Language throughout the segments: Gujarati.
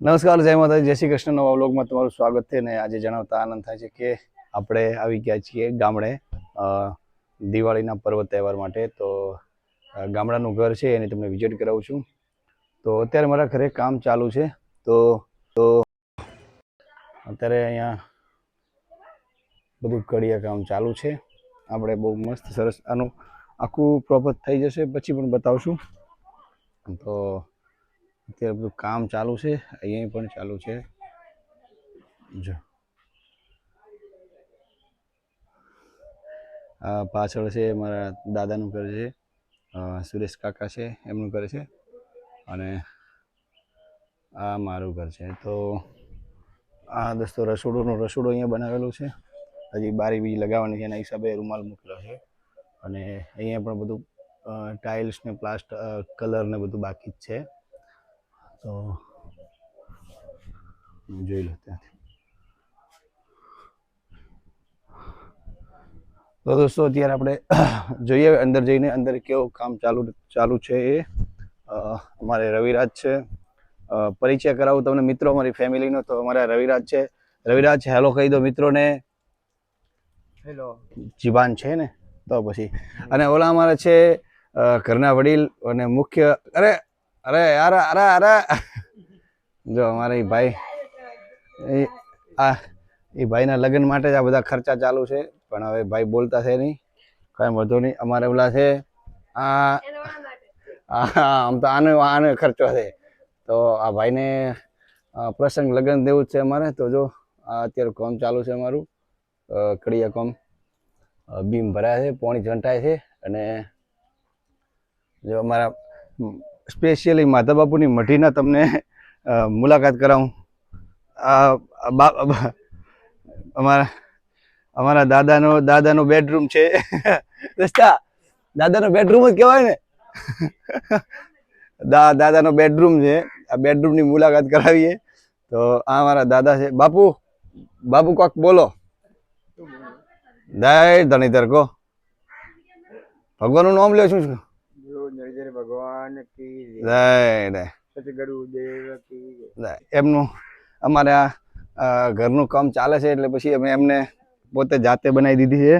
નમસ્કાર, જય માતા જય શ્રી કૃષ્ણ. નવા તમારું સ્વાગત છે ને આજે જણાવતા આનંદ થાય છે કે આપણે આવી ગયા છીએ ગામડે દિવાળીના પર્વ તહેવાર માટે. તો ગામડાનું ઘર છે, એની તમને વિઝિટ કરાવું છું. તો અત્યારે મારા ઘરે કામ ચાલુ છે. તો તો, અત્યારે અહીંયા બધું કડિયા કામ ચાલુ છે. આપણે બહુ મસ્ત સરસ આનું આખું પ્રોપર થઈ જશે, પછી પણ બતાવશું. તો અત્યારે બધું કામ ચાલુ છે, અહીંયા પણ ચાલુ છે. જો. પાછળ છે મારા દાદાનું ઘર છે સુરેશ કાકા છે, એમનું ઘર છે. અને આ મારું ઘર છે. તો આ દોસ્તો રસોડુંનું, રસોડું અહીંયા બનાવેલું છે. હજી બારી બીજી લગાવવાની છે, એના હિસાબે રૂમાલ મૂકેલો છે. અને અહીંયા પણ બધું ટાઇલ્સ ને પ્લાસ્ટ કલર ને બધું બાકી જ છે. તો જોઈ લો ત્યાંથી. તો દોસ્તો અત્યારે આપણે જોઈએ અંદર જઈને અંદર કેવું કામ ચાલુ ચાલુ છે એ. અમારે રવિરાજ છે. પરિચય કરાવું તમને મિત્રો અમારી ફેમિલીનો. તો અમારા રવિરાજ છે. રવિરાજ હેલો કહી દો મિત્રોને. હેલો. જીવાન છે ને? તો પછી. અને ઓલા અમારા છે ઘરના વડીલ અને મુખ્ય અરે અરે અરે અરે અરે. જો અમારે એ ભાઈ, એ, આ, એ ભાઈના લગ્ન માટે જ આ બધા ખર્ચા ચાલુ છે, પણ હવે ભાઈ બોલતા છે નહીં. કાંઈ વાંધો નહીં, અમારે ઓલા છે, આ આમ તો આનો આનો ખર્ચો છે. તો આ ભાઈને પ્રસંગ લગ્ન દેવું જ છે અમારે. તો જો, આ અત્યારે કોમ ચાલુ છે અમારું. કડિયા કોમ. બીમ ભરાયા છે, પોણી ઝંટાય છે, અને જો અમારા સ્પેશિયલી માધા બાપુની મઢીના તમને મુલાકાત કરાવું. અમારા અમારા દાદાનો દાદાનો બેડરૂમ છે. દોસ્તા દાદાનો બેડરૂમ જ કહેવાય ને. દા, દાદાનો બેડરૂમ છે. આ બેડરૂમની મુલાકાત કરાવીએ. તો આ અમારા દાદા છે. બાપુ બાપુ કોક બોલો. દાય ધણીધર કો ભગવાનનું નામ લ્યો છું? ભગવાન કી જય. જય સતગુરુ દેવ કી જય. એમનું અમારે આ ઘરનું કામ ચાલે છે એટલે પછી અમે એમને પોતે જાતે બનાવી દીધી છે.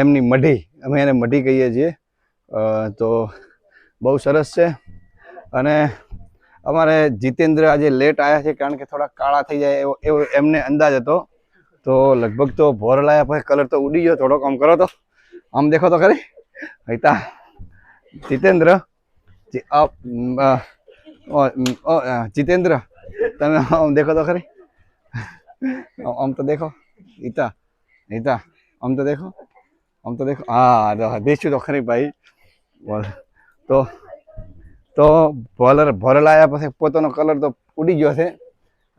એમની મઢી અમે એને મઢી કહીએ છીએ. તો બહુ સરસ છે. અને અમારે જીતેન્દ્ર આજે લેટ આવ્યા છે કારણ કે થોડા કાળા થઈ જાય એવો એવો એમને અંદાજ હતો. તો લગભગ તો ભોર લાયા પછી કલર તો ઉડી ગયો થોડોક કામ કરો તો. આમ દેખો તો ખરી. હૈતા જીતેન્દ્ર જીતેન્દ્ર, તમે આમ દેખો તો ખરી? આમ તો દેખો. ઈતા ઈતા, આમ તો દેખો. આમ તો દેખો. હા દેખ્યું તો ખરી ભાઈ. બોલ. તો તો ભોલર ભોરલ આવ્યા પછી પોતાનો કલર તો ઉડી ગયો છે.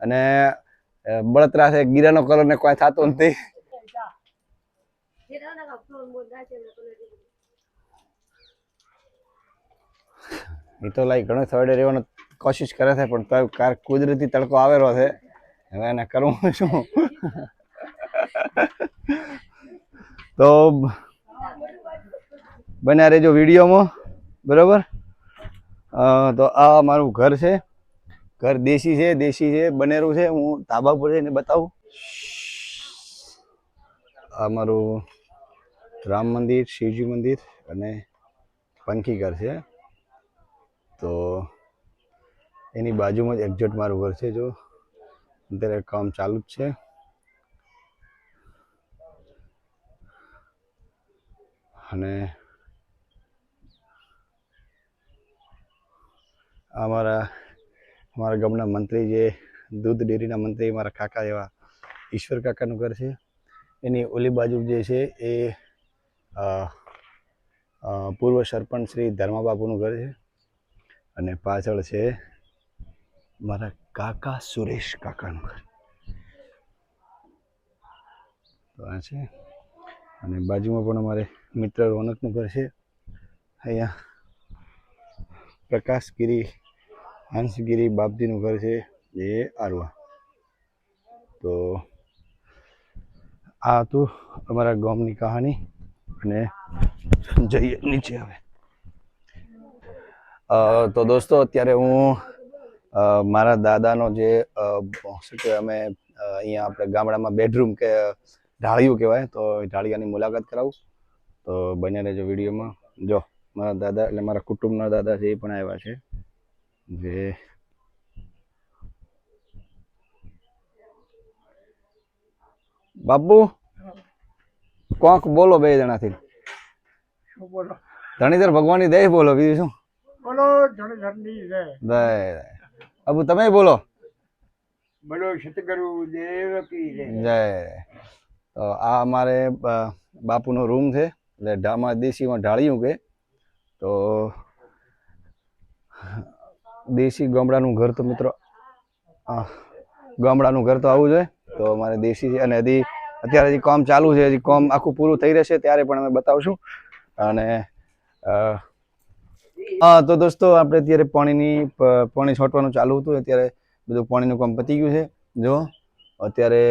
અને બળતરા છે, ગીરાનો કલર ને કોઈ થતો નથી. એ તો લાઈક ઘણો થર્ડે રહેવાનો કોશિશ કરે છે, પણ કાર કુદરતી તડકો આવેલો છે. હવે એને કરવું શું? તો બન્યા રહેજો વિડીયોમાં, બરાબર? તો આ મારું ઘર છે. ઘર દેશી છે દેશી છે, બનેરું છે. હું ધાબા પર જઈને બતાવું. આ મારું રામ મંદિર, શિવજી મંદિર અને પંખી ઘર છે. તો એની બાજુમાં જ એક્ઝેટ મારું ઘર છે, જો. અત્યારે કામ ચાલુ જ છે. અને અમારા અમારા ગામના મંત્રી જે, દૂધ ડેરીના મંત્રી મારા કાકા એવા ઈશ્વર કાકાનું ઘર છે. એની ઓલી બાજુ જે છે એ પૂર્વ સરપંચ શ્રી ધર્માબાપુનું ઘર છે. અને પાછળ છે મારા કાકા સુરેશ કાકાનું ઘર. તો આ છે. અને બાજુમાં પણ અમારે મિત્ર રોનકનું ઘર છે. અહીંયા પ્રકાશગીરી, હંસગીરી બાપજીનું ઘર છે, એ આરવા. તો આ હતું અમારા ગામની કહાની અને જઈએ નીચે હવે. તો દોસ્તો અત્યારે હું મારા દાદાનો જે શું કહેવાય અમે અહીંયા આપણે ગામડામાં બેડરૂમ કે ઢાળિયું કહેવાય તો ઢાળિયાની મુલાકાત કરાવું. તો બને રહેજો વિડીયોમાં. જો મારા દાદા એટલે મારા કુટુંબના દાદા છે એ પણ આવ્યા છે. જે બાપુ કોક બોલો બે જણાથી. બોલો? ધણીધર ભગવાનની દય બોલો બીજું શું? બોલો જણ જણની જય અબુ તમે બોલો. બોલો સતગુરુ દેવ કી જય જય. તો આ અમારે બાપુનો રૂમ છે એટલે ઢામા દેશીમાં ઢાળ્યું કે. તો દેશી ગામડાનું ઘર તો મિત્રો ગામડાનું ઘર તો આવું જોઈએ તો અમારે દેશી છે અને હજી અત્યારે હજી કામ ચાલુ છે હજી કામ આખું પૂરું થઈ રહેશે ત્યારે પણ અમે બતાવશું. અને હા, તો દોસ્તો, આપણે અત્યારે પાણીની પાણી છોટવાનું ચાલુ હતું, અત્યારે બધું પાણીનું કામ પતી ગયું છે. જો, અત્યારે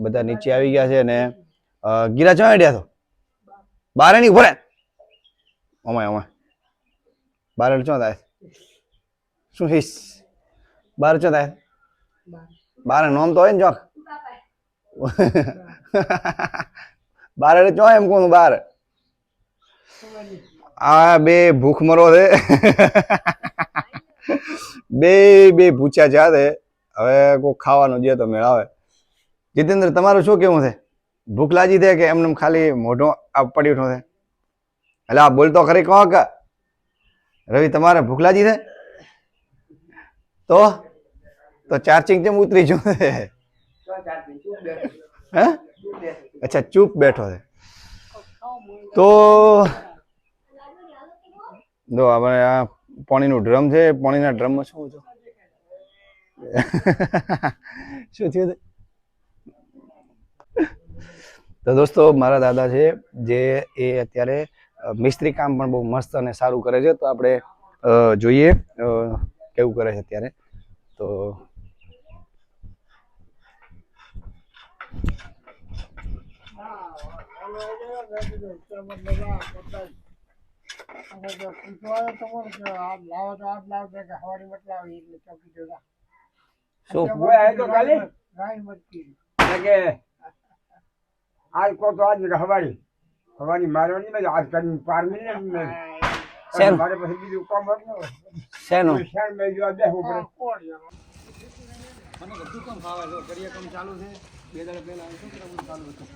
બધા નીચે આવી ગયા છે અને ગીરા ચા અડ્યા તો? બારે ની ઊભો રે અમાય અમાય બારે ચો થાય? શું હિસ બાર ચો થાય? બારે નોમ તો હોય ને, ચોક? બારે. ચો એમ કોનું બાર? આ બે ભૂખ મરો છે. બે બે જ્યાં છે. હવે કોઈ ખાવાનું જે તો મેળાવે. જીતેન્દ્ર, તમારું શું કેવું છે? ભૂખ લાગી છે કે એમને એમ ખાલી મોઢો આ પડી ઉઠો છે? એટલે આ બોલતો ખરી કહો કે? રવિ, તમારે ભૂખ લાગી છે? તો? તો ચાર્જિંગ કેમ ઉતરી જો હે? અચ્છા, ચૂપ બેઠો છે. તો જો, આપણે આ પાણીનું ડ્રમ છે, પાણીના ડ્રમમાં શું છો શું થયું તો દોસ્તો, મારા દાદા છે, જે એ અત્યારે મિસ્ત્રી કામ પણ બહુ મસ્ત અને સારું કરે છે. તો આપણે જોઈએ કેવું કરે છે અત્યારે. તો શું? ઓય, આ તો કાલે? કે આજ કો તો આજ હવારી હવાની મારવાની મેં આજ કરીને પાર મિલે ને શેનું? મારે પછી બીજું કામ હતું ને. શેનું શેણ મેં જોવા બેસવું પડે. મને બધું કામ ફાવે છે. કરિયા કામ ચાલુ છે. બે દાડા પહેલા શું કરવાનું ચાલુ હતું.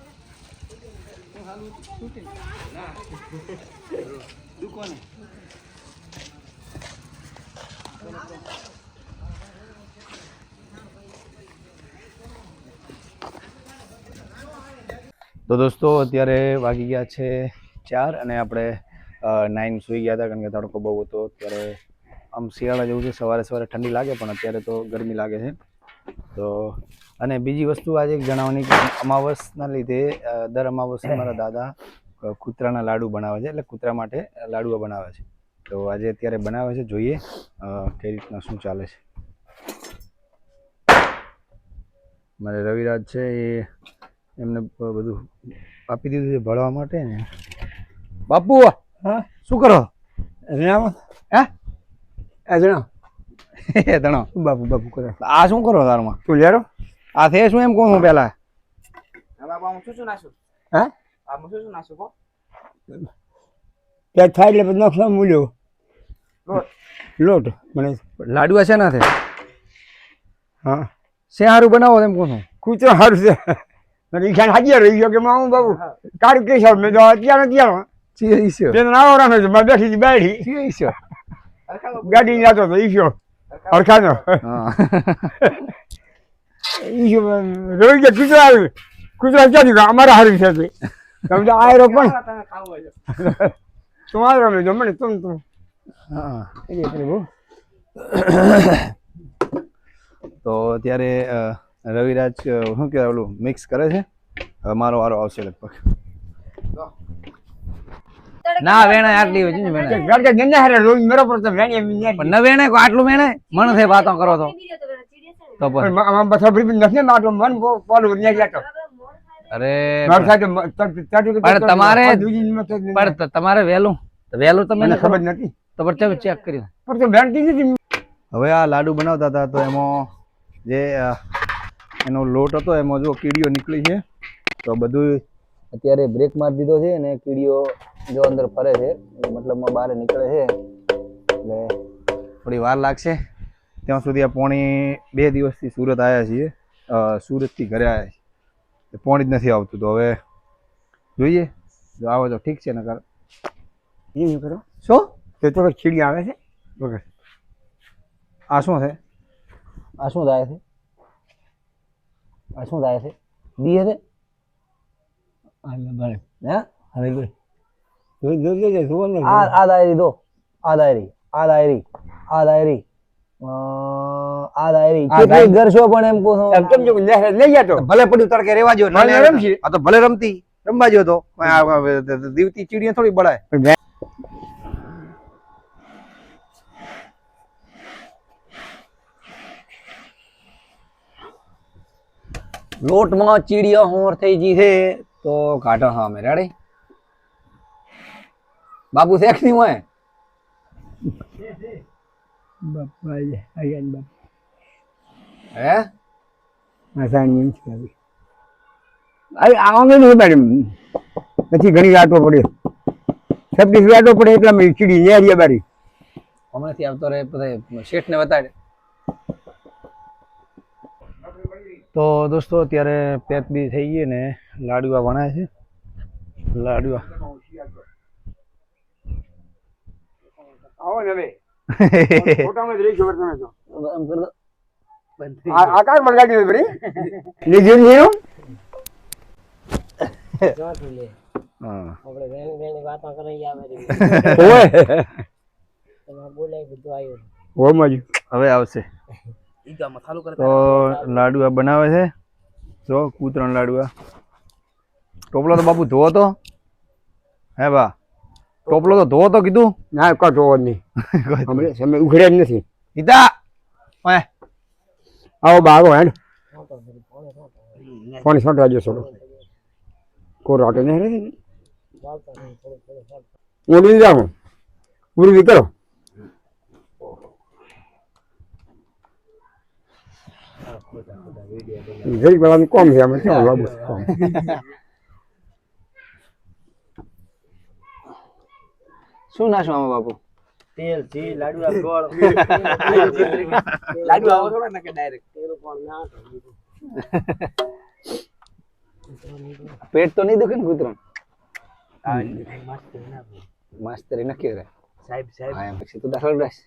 તો દોસ્તો, અત્યારે વાગી ગયા છે ચાર અને આપણે નાઇન સુઈ ગયા હતા કારણ કે તડકો બહુ હતો. ત્યારે આમ શિયાળા જેવું છે, સવારે સવારે ઠંડી લાગે, પણ અત્યારે તો ગરમી લાગે છે. તો અને બીજી વસ્તુ આજે એક જણાવવાની કે અમાવસના લીધે દર અમાવસે મારા દાદા કૂતરાના લાડુ બનાવે છે એટલે કૂતરા માટે લાડુઓ બનાવે છે. તો આજે અત્યારે બનાવે છે જોઈએ કઈ રીતના શું ચાલે છે. મારે રવિરાજ છે એ એમને બધું આપી દીધું છે ભણવા માટે ને. બાપુ! હા? શું કરો? હે? અજણા એ ધણો. બાપુ બાપુ કરે? આ શું કરો તારમાં? તું લેરો? આ થે શું એમ કહું હું પેલા હે? ત્યાં થાય એટલે પછી નખલા મૂલ્યો. લોટ. મને લાડુ છે ના થે હા. શે સારું બનાવો એમ કહું છું. કૂતરો સારું છે. મને હાજર રહી ગયો કે મામું બાબુ કેસ મેં તો અત્યારે અત્યારે ચીએ ઈશ્યો તેને છે. બેઠી બેઠી. ચીએ ઈશ્યો ગાડી જતો હતો ઈશ્યો અરખાનો રોઈ ગયા કૂતરો કૂતરો ક્યાંથી ગયો? અમારા હારી છે તે તમે તો આયરો પણ તું આવ્યો રમે જો તું તું તો અત્યારે રવિરાજ શું કહેવાય ઓલું મિક્સ કરે છે? મારો વારો આવશે લગભગ. ના વેણે આટલી હોય છે વેણાય. ઘર કે જન્ને હારે રોજ મેરો પર તો વેણે પણ ન વેણે કો આટલું વેણે મણ થઈ વાતો કરો તો. તો પણ આમાં બસો રૂપિયા નથી માટો મન બહુ પોલું ન્યા જતો અરે માર થાય તો મ- તડ- તડ- તડ- પણ તમારે-. પણ તમારે વહેલું તો વહેલું તમે મને ખબર નથી. તો પછી ચેક કરી પણ તો વેણતી નથી. હવે આ લાડુ બનાવતા હતા તો એમાં જે એનો લોટ હતો એમાં જો કીડીઓ નીકળી છે. તો બધું અત્યારે બ્રેક મારી દીધો છે અને કીડીઓ જો અંદર ફરે છે મતલબમાં બહાર નીકળે છે એટલે થોડી વાર લાગશે. ત્યાં સુધી આ પોણી બે દિવસથી સુરત આવ્યા છીએ. સુરતથી ઘરે આવ્યા છીએ. પોણી જ નથી આવતું તો હવે જોઈએ. જો આવે તો ઠીક છે નકર. એ શું કરો? શું? તે તો ખીડી આવે છે? વગર આ શું છે? આ શું થાય છે? આ શું થાય છે? દી ભલે હે હવે ને આ ડાયરી દો આ ડાયરી આ ડાયરી આ ડાયરી આ ડાયરી કેટલી ઘર છો પણ એમ કહું એમ કેમ જો લઈ જાતો ભલે પડ્યું તડકે રેવા જો ના રમશી. આ તો ભલે રમતી રમવા જો તો દીવતી ચીડિયા થોડી બળાય લોટમાં ચીડિયા હોર થઈ ગઈ છે તો કાઢો હા અમે રેડી બાપુ શેખની હોય? બાપા બાપ. હે? મસાણી એમ છે અરે આવા નહીં મેડમ પછી ઘણી વાટો પડે છબ્બીસ વાટો પડે એટલા મેં ચીડી બારી. હમણાંથી આવતો રહે પછી શેઠ ને બતાડે તો દોસ્તો અત્યારે પેક બી થઈ ગઈ ને લાડવા વણાય છે. લાડુઆ આવો ને ફોટામાં જ રહી ખબર તમે તો. કર દો. હવે આવશે. તો લાડુઆ બનાવે છે. જો કૂતરણ લાડુઆ ટોપલો તો બાપુ ધોવો તો. હે બા. ટોપલો તો ધોવો તો કીધું. ના કટો નહીં. હમણાં સમય ઉઘડે જ નથી. હિતા ઓય. આવો બાગો હેડ. ફોન છોટવા જો છોડો કોઈ રાટો નહીં રે હું. લઈ જાઉં પૂરી કરો જરીક પેલાનું કોમ છે અમે કેવું લાગુ કોમ? શું નાશું આમાં બાપુ? તેલ ઘી લાડવા ગોળ. લાડુ આવો ખબર ને કે ડાયરેક્ટ તેલ પણ ના પેટ તો નહીં દુખે ને ના માસ્તરી નક્કી કરે સાહેબ સાહેબ. હા પછી તું દાખલ રહેશ.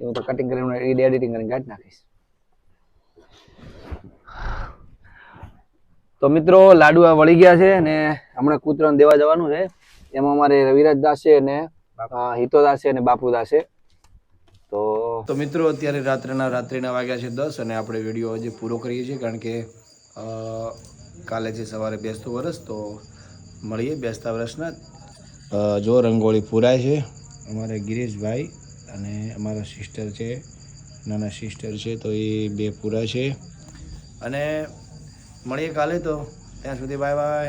હું તો કટિંગ કરીને એડિટિંગ કરીને કાઢી નાખીશ. તો મિત્રો લાડુઆ વળી ગયા છે અને હમણાં કૂતરાને દેવા જવાનું છે. એમાં અમારે રવિરાજ દાસ છે અને અ, હિતોદાસ છે અને બાપુદા છે. તો તો મિત્રો અત્યારે રાત્રેના રાત્રિના વાગ્યા છે દસ અને આપણે વીડિયો હજી પૂરો કરીએ છીએ કારણ કે કાલે છે સવારે બેસતું વરસ તો મળીએ બેસતા વર્ષના જો રંગોળી પૂરાય છે અમારે ગિરીશભાઈ અને અમારા સિસ્ટર છે નાના સિસ્ટર છે તો એ બે પૂરા છે. અને મળીએ કાલે તો. ત્યાં સુધી બાય બાય